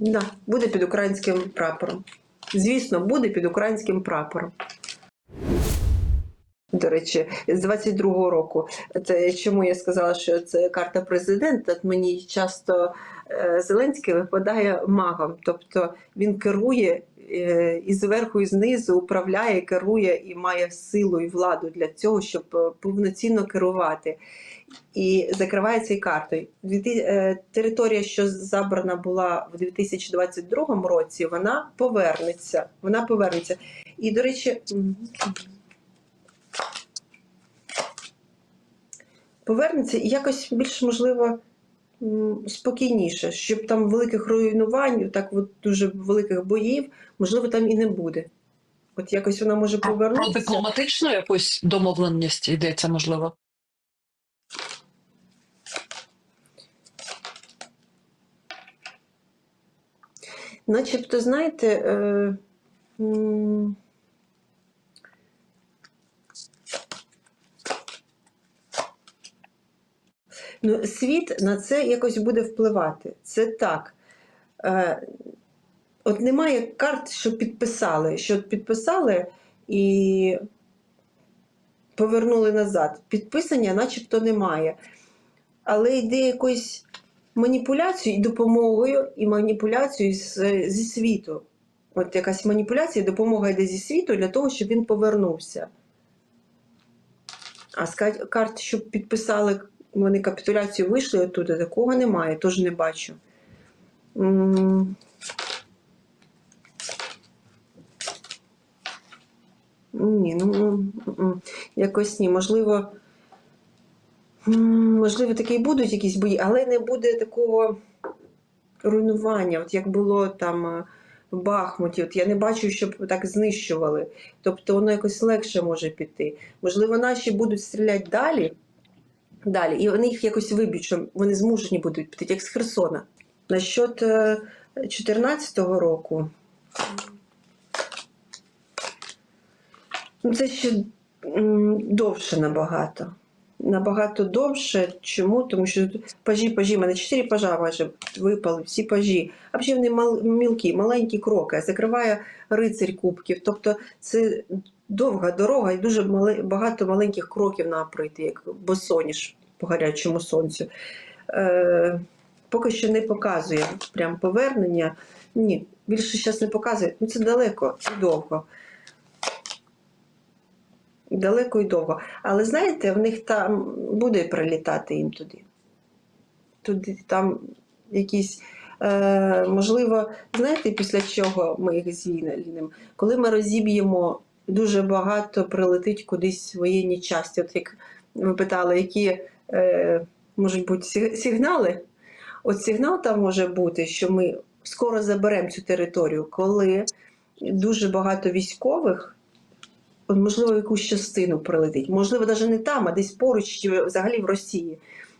Да, буде під українським прапором. Звісно, буде під українським прапором. До речі, з 22-го року. Це чому я сказала, що це карта президента. Мені часто е, Зеленський випадає магом, тобто він керує і зверху, і знизу управляє, керує і має силу і владу для цього, щоб е, повноцінно керувати. І закриває цією картою. Е, Територія, що забрана була в 2022 році, вона повернеться. Вона повернеться. І, до речі, повернеться і якось більш можливо спокійніше, щоб там великих руйнувань, так от дуже великих боїв, можливо, там і не буде. От якось вона може Про повернутися. дипломатичну якусь домовленість йдеться, можливо. Начебто, знаєте, е, ну, світ на це якось буде впливати. Це так. Е, от немає карт, що підписали, що підписали і повернули назад. Підписання начебто немає. Але йде якось маніпуляцію і допомогою, і маніпуляцію з, зі світу. От якась маніпуляція, допомога йде зі світу для того, щоб він повернувся. А з карт, щоб підписали, вони капітуляцію вийшли оттуда, такого немає, теж не бачу. Ні, ну м, якось ні. Можливо, можливо, такі будуть якісь бої, але не буде такого руйнування, от як було там е, в Бахмуті. От я не бачу, щоб так знищували. Тобто воно якось легше може піти. Можливо, наші будуть стріляти далі, далі, і вони їх якось виб'ють, що вони змушені будуть піти, як з Херсона. Насчет 2014 року. Ну, Це ще довше набагато. Набагато довше. Чому? Тому що пажі, пажі, в мене чотири пажа майже випали, всі пажі. А взагалі вони мал, мілкі, маленькі кроки. Закриває рицарь кубків. Тобто це довга дорога і дуже мали, багато маленьких кроків на пройти, як босоніж по гарячому сонцю. Е, поки що не показує прям повернення. Ні, більше зараз не показує. Ну це далеко і довго. Далеко і довго. Але знаєте, в них там буде прилітати їм туди. Туди там якісь, е, можливо, знаєте, після чого ми їх звільнимо? Коли ми розіб'ємо, дуже багато прилетить кудись воєнні часті. От як ви питали, які е, можуть бути сигнали? От сигнал там може бути, що ми скоро заберемо цю територію, коли дуже багато військових от, можливо, якусь частину прилетить. Можливо, навіть не там, а десь поруч, чи взагалі в Росії.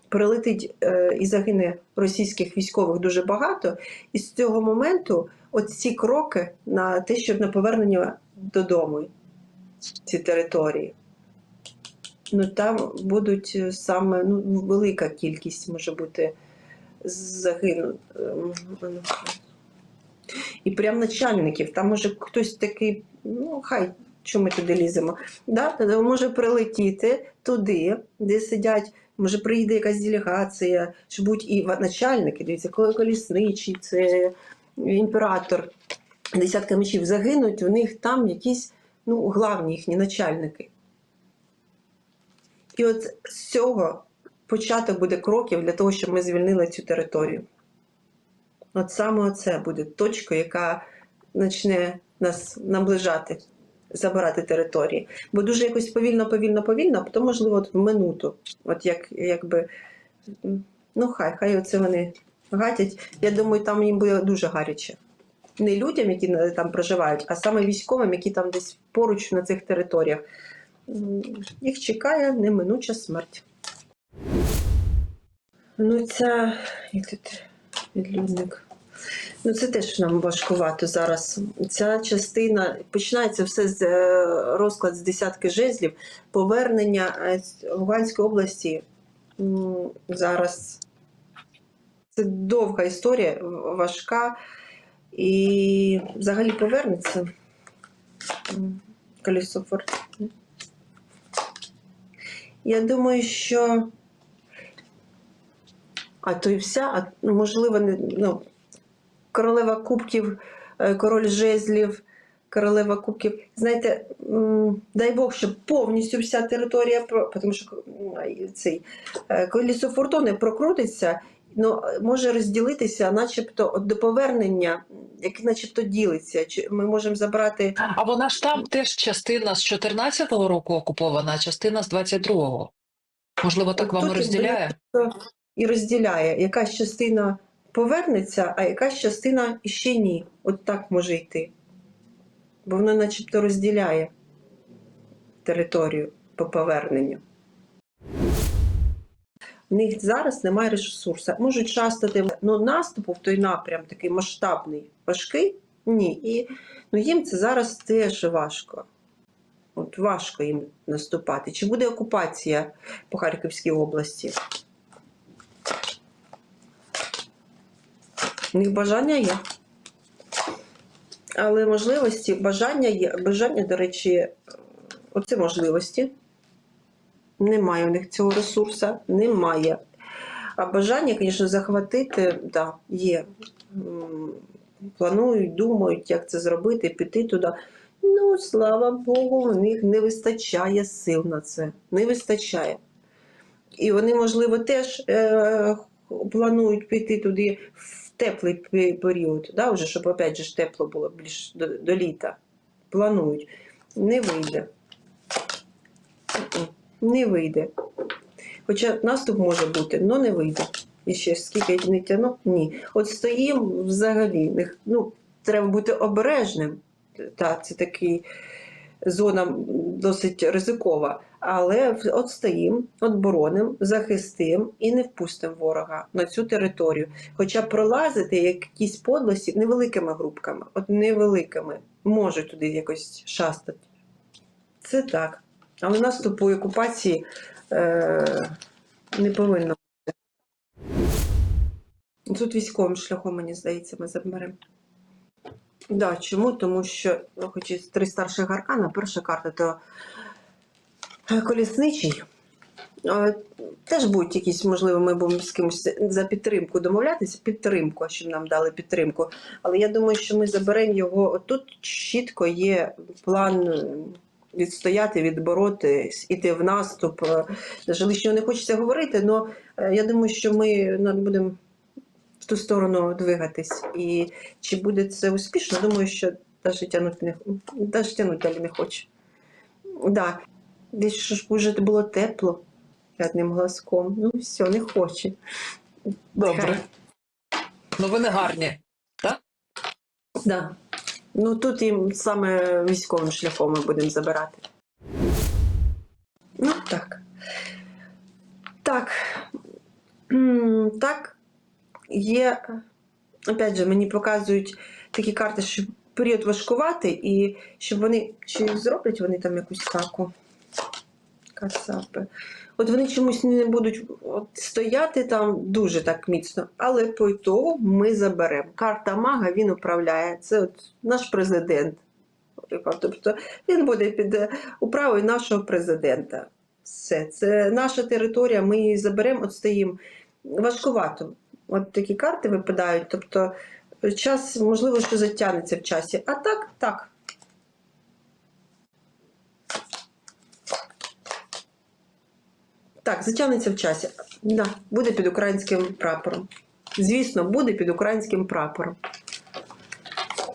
Прилетить е, і загине російських військових дуже багато. І з цього моменту от ці кроки на те, щоб на повернення додому ці території. Ну там будуть е, саме ну, велика кількість може бути загинуть. І прям начальників, там може хтось такий, ну хай що ми туди ліземо. Да? Може прилетіти туди, де сидять, може приїде якась делегація, що будуть і начальники, дивіться, коли колісничий, це імператор, десятка мечів загинуть, у них там якісь ну, главні їхні начальники. І от з цього початок буде кроків для того, щоб ми звільнили цю територію. От саме це буде точка, яка почне нас наближати, забирати території. Бо дуже якось повільно, повільно, повільно, а потім, можливо, от в минуту. От як, якби, ну хай, хай оце вони гатять. Я думаю, там їм буде дуже гаряче. Не людям, які там проживають, а саме військовим, які там десь поруч на цих територіях. Їх чекає неминуча смерть. Ну, ця тут відлюдник. Ну, це теж нам важкувато зараз. Ця частина починається все з е, розклад з десятки жезлів. Повернення е, Луганської області зараз це довга історія, важка. І взагалі повернеться. Колесо фортуни. Я думаю, що. А то і вся, а ну, можливо, не, ну, королева кубків, е, король жезлів, королева кубків. Знаєте, дай Бог, щоб повністю вся територія, тому що цей е, колесо фортуни прокрутиться, ну, може розділитися, начебто до повернення, яке начебто ділиться. Чи ми можемо забрати А вона ж там теж частина з 14-го року окупована, а частина з 22-го. Можливо, так От вам і розділяє? і розділяє, якась частина повернеться, а якась частина ще ні. От так може йти. Бо воно начебто розділяє територію по поверненню. В них зараз немає ресурсу. Можуть шастати, ну наступу в той напрям такий масштабний, важкий. Ні. І ну, їм це зараз теж важко. От важко їм наступати. Чи буде окупація по Харківській області? У них бажання є. Але можливості, бажання є. Бажання, до речі, оце можливості. Немає у них цього ресурсу, немає. А бажання, звісно, захватити, да, є. Планують, думають, як це зробити, піти туди. Ну, слава Богу, в них не вистачає сил на це. Не вистачає. І вони, можливо, теж е, планують піти туди в теплий період, да, вже, щоб опять же тепло було більш до, до літа. Планують. Не вийде. Не вийде. Хоча наступ може бути, але не вийде. І ще скільки не тяну, ні. От стоїм взагалі. Ну, треба бути обережним. Так, це такий зона досить ризикова. Але от стоїм, от бороним, захистим і не впустимо ворога на цю територію. Хоча пролазити якісь подлості невеликими групками, от невеликими, можуть туди якось шастати. Це так. Але наступу і окупації е, не повинно. Тут військовим шляхом, мені здається, ми заберемо. Да, чому? Тому що, ну, хоч і три старших аркана, перша карта то е, колісничий. Е, Теж будуть якісь, можливо, ми будемо з кимось за підтримку домовлятися, підтримку, щоб нам дали підтримку. Але я думаю, що ми заберемо його. Тут чітко є план відстояти, відбороти, іти в наступ. Даже лишнього не хочеться говорити, але я думаю, що ми ну, будемо в ту сторону двигатись. І чи буде це успішно, думаю, що навіть тягнути не, навіть тягнути далі не хочу. Да. Десь ж вже було тепло одним глазком. Ну, все, не хоче. Добре. Хай. Новини гарні. так? Да. Ну тут їм саме військовим шляхом ми будемо забирати. Ну так. Так. Так. Є. Опять же, мені показують такі карти, що період важкувати, і щоб вони. Чи зроблять вони там якусь таку? Кацапи. От вони чомусь не будуть от, стояти там дуже так міцно, але по ітогу ми заберемо. Карта мага він управляє. Це от наш президент. Тобто він буде під управою нашого президента. Все, це наша територія, ми її заберемо, от стоїмо важкувато. От такі карти випадають. Тобто час, можливо, що затягнеться в часі. А так, так. Так, затягнеться в часі. Да, буде під українським прапором. Звісно, буде під українським прапором.